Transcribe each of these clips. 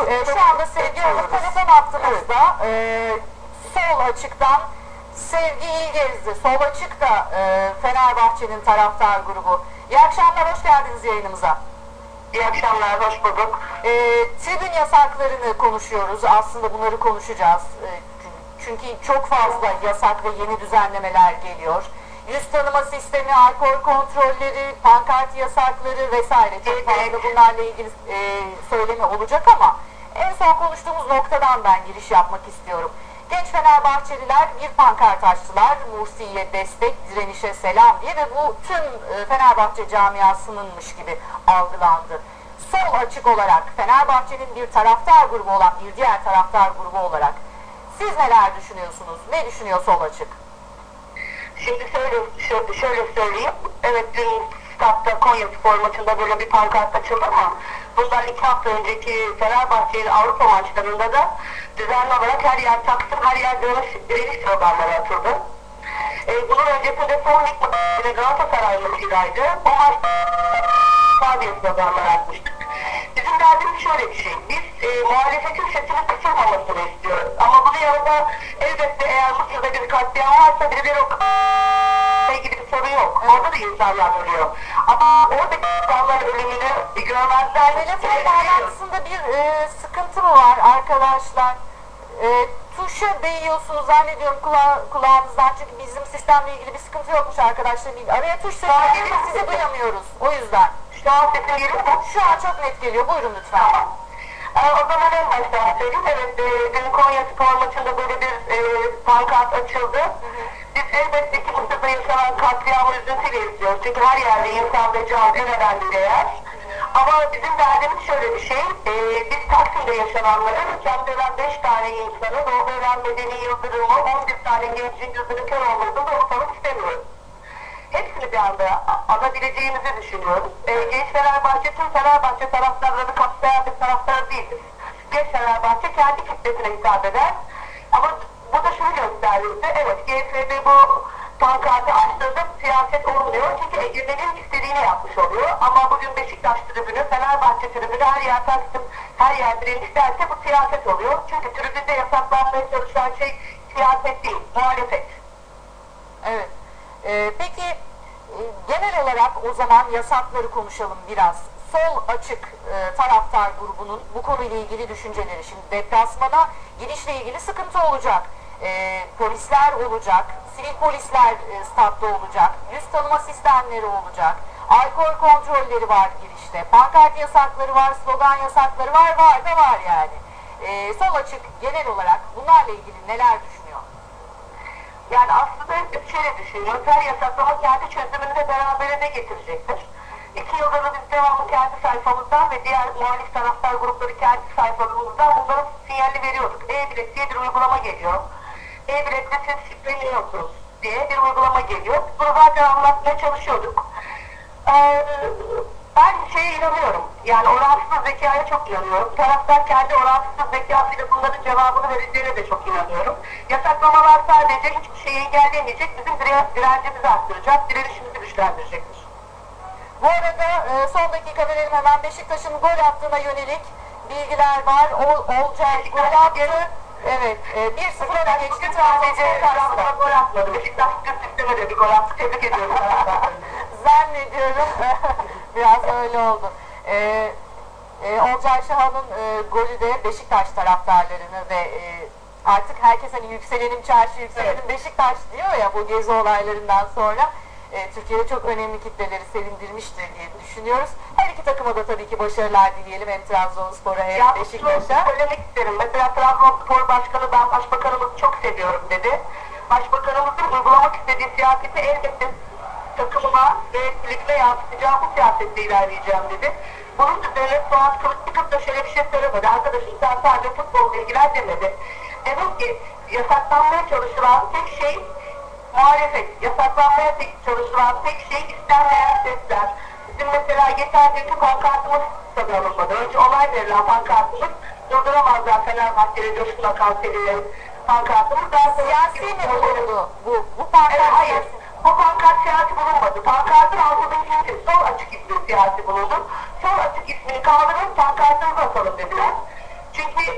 Ee, şu anda Sevgi Hanım telefon attığımızda e, sol açıktan Sevgi İlgezdi. Sol açık da e, Fenerbahçe'nin taraftar grubu. İyi akşamlar, hoş geldiniz yayınımıza. İyi akşamlar, hoş bulduk. E, tribün yasaklarını konuşuyoruz. Aslında bunları konuşacağız. E, çünkü çok fazla yasak ve yeni düzenlemeler geliyor. Tanıma sistemi, alkol kontrolleri, pankart yasakları vesaire çok fazla bunlarla ilgili e, söylemi olacak ama en son konuştuğumuz noktadan ben giriş yapmak istiyorum. Genç Fenerbahçeliler bir pankart açtılar. Mursi'ye destek, direnişe selam diye ve bu tüm e, Fenerbahçe camiasınınmış gibi algılandı. Sol açık olarak Fenerbahçe'nin bir taraftar grubu olan bir diğer taraftar grubu olarak siz neler düşünüyorsunuz? Ne düşünüyor sol açık? Şimdi şöyle, şöyle, şöyle söyleyeyim. Evet dün statta Konya Spor maçında böyle bir pankart açıldı ama bundan iki hafta önceki Fenerbahçe'nin Avrupa maçlarında da düzenli olarak her yer Taksim, her yer direniş, direniş sloganları atıldı. Ee, bunun öncesinde son lig maçı Galatasaray maçıydı. O maçta sadece sloganlar atmıştık. Bizim derdimiz şöyle bir şey. Biz e, muhalefetin sesini kısılmamasını istiyoruz. Ama bunun yanında elbette eğer Mısır'da bir katliam varsa birileri o ilgili bir sorun yok. Orada da insanlar ölüyor. Ama oradaki insanların ölümünü görmezler. Telefon bağlantısında bir e, sıkıntı mı var arkadaşlar? E, tuşa değiyorsunuz zannediyorum kula, kulağınızdan çünkü bizim sistemle ilgili bir sıkıntı yokmuş arkadaşlar. Araya tuş söyleyince sizi duyamıyoruz. O yüzden. Şu an sesim geliyor mu? Şu an çok net geliyor. Buyurun lütfen. Tamam. Ee, o zaman en baştan söyleyeyim. Evet, e, dün Konya Spor maçında böyle bir e, pankart açıldı. Biz elbette ki Mısır'da yaşanan katliamı üzüntüyle izliyoruz. Çünkü her yerde insan ve can en önemli değer. Ama bizim derdimiz şöyle bir şey. E, biz Taksim'de yaşananları, canlıdan 5 tane insanı, doğrudan Medeni Yıldırım'ı, 11 tane gencin gözünü kör olmasını da ortalık istemiyoruz hepsini bir anda alabileceğimizi düşünüyoruz. Ee, Genç Fenerbahçe tüm Fenerbahçe taraftarlarını kapsayan bir taraftar değildir. Genç Fenerbahçe kendi kitlesine hitap eder. Ama bu da şunu gösterdi. Evet GFB bu pankartı açtığında siyaset olmuyor. Çünkü Egemen'in istediğini yapmış oluyor. Ama bugün Beşiktaş tribünü, Fenerbahçe tribünü, her yer Taksim, her yer direniş derse bu siyaset oluyor. Çünkü tribünde yasaklanmaya çalışan şey siyaset değil, muhalefet. Evet. Ee, peki e, genel olarak o zaman yasakları konuşalım biraz. Sol açık e, taraftar grubunun bu konuyla ilgili düşünceleri. Şimdi deplasmana girişle ilgili sıkıntı olacak. E, polisler olacak, sivil polisler e, statta olacak, yüz tanıma sistemleri olacak, alkol kontrolleri var girişte, pankart yasakları var, slogan yasakları var, var da var yani. E, sol açık genel olarak bunlarla ilgili neler düşünüyor? Yani aslında hep şöyle düşünüyoruz. Her yasaklama kendi çözümünü de beraberinde getirecektir. İki yılda da biz devamlı kendi sayfamızdan ve diğer muhalif taraftar grupları kendi sayfalarımızdan bunların sinyalini veriyorduk. E-bilet diye bir uygulama geliyor. E-biletle siz şifreleniyorsunuz diye bir uygulama geliyor. Bunu zaten anlatmaya çalışıyorduk. Ee, ben şeye inanıyorum. Yani oransız zekaya çok inanıyorum. Taraftar kendi oransız zekasıyla bunların cevabını vereceğine de çok inanıyorum. Yasaklamalar sadece hiçbir şeyi engellemeyecek. Bizim dire direncimizi arttıracak, direnişimizi güçlendirecektir. Bu arada e, son dakika verelim hemen Beşiktaş'ın gol attığına yönelik bilgiler var. O, Olcay gol attı. Evet, e, 1-0 öne geçti Trabzonspor karşısında. gol atmadı. Beşiktaş Türk sisteme de bir gol attı. Tebrik ediyorum. Zannediyorum biraz öyle oldu. E, e, Olcay Şahan'ın e, golü de Beşiktaş taraftarlarını ve e, artık herkes hani yükselenim çarşı yükselenim Beşiktaş diyor ya bu gezi olaylarından sonra e, Türkiye'de çok önemli kitleleri sevindirmiştir diye düşünüyoruz. Her iki takıma da tabii ki başarılar dileyelim hem Trabzonspor'a hem Ya Beşiktaş'a. söylemek isterim. Mesela Trabzonspor Başkanı ben başbakanımızı çok seviyorum dedi. Başbakanımızın uygulamak istediği siyaseti elbette takımıma ve kulübüme yansıtacağım bu siyasetle ilerleyeceğim dedi. Bunun üzerine Suat Kılıç çıkıp da şöyle bir şey söylemedi. Arkadaşım sen sadece futbolla ilgilen demedi. Demek ki yasaklanmaya çalışılan tek şey muhalefet. Yasaklanmaya çalışılan tek şey istenmeyen sesler. Bizim mesela yeter dünkü pankartımız tabii alınmadı. Önce olay verilen pankartımız durduramazlar Fenerbahçe'yle Coşkun Akan Selin'le pankartımız. Daha sonra Siyasi mi bu? Bu asalım dediler.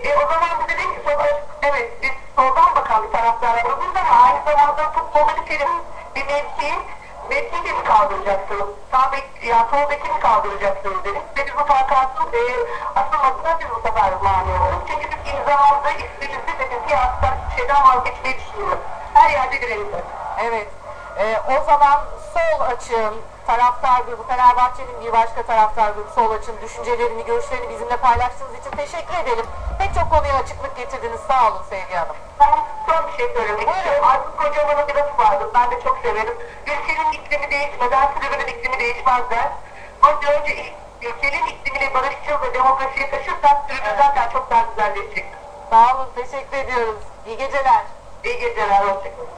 e, o zaman biz dedik ki sol, evet biz soldan bakan bir taraftar grubuyuz ama aynı zamanda futbolda bir terim, bir mevki, mevkiyi mi kaldıracaksınız? Sağ bek, ya sol beki mi kaldıracaksınız dedik. Ve biz bu pankart e, asılmasına biz bu sefer mani olduk. Çünkü biz imzamızda ismimizi ve siyaseten şeyden vazgeçmeyi düşünüyoruz. Her yerde direniyoruz. Evet. Ee, o zaman sol açığın taraftar grubu, Fenerbahçe'nin bir başka taraftar grubu sol açığın düşüncelerini, görüşlerini bizimle paylaştığınız için teşekkür edelim. Pek çok konuya açıklık getirdiniz. Sağ olun Sevgi Hanım. Ben son bir şey söylemek istiyorum. Aykut Kocaman'ın bir lafı vardı. Ben de çok severim. Ülkenin iklimi değişmeden tribünün iklimi değişmez der. Önce önce ülkenin iklimini barışçıl ve demokrasiye taşırsak tribün zaten çok daha güzelleşecek. Sağ olun. Teşekkür ediyoruz. İyi geceler. İyi geceler. Hoşçakalın.